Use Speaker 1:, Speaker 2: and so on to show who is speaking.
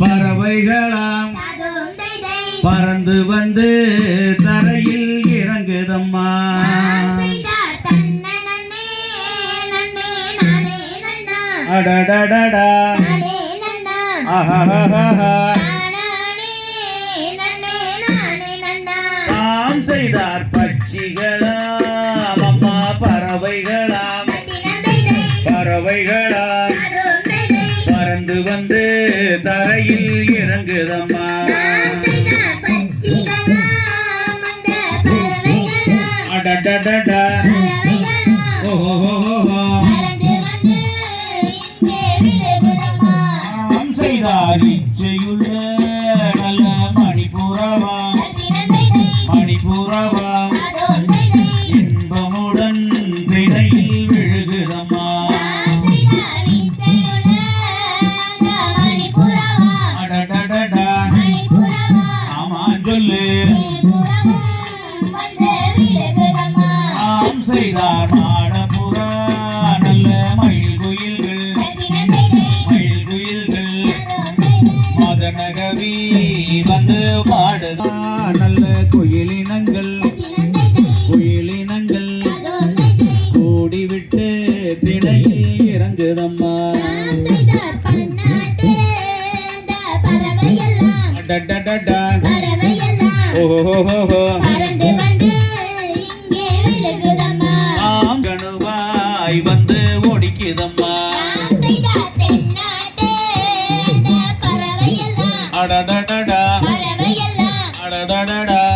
Speaker 1: பறவைகளாம் பறந்து வந்து தரையில் இறங்குதம்மா. அடடடடா.
Speaker 2: ஆஹா
Speaker 1: நாம் செய்தார் பட்சிகளாம் அம்மா பறவைகளாம்.
Speaker 2: பறவைகளா
Speaker 1: வந்து வந்து தரையில் இறங்குதம்மா. அடடடடா. ஓஹோஹோஹோ செய்தாரிச்சையுள்ள நல்ல மணிபூராவா. மணிபூராவா.
Speaker 2: செய்தார்
Speaker 1: மாடபுரா. நல்ல மயில் குயில்கள். மயில் குயில்கள். மதநகவி வந்து பாடுதா. நல்ல குயிலினங்கள். குயிலினங்கள். கூடிவிட்டு திணையில் இறங்குதம்மா.
Speaker 2: ஓஹோ செய்தம்மா.
Speaker 1: அடடடடா. அடடடடா.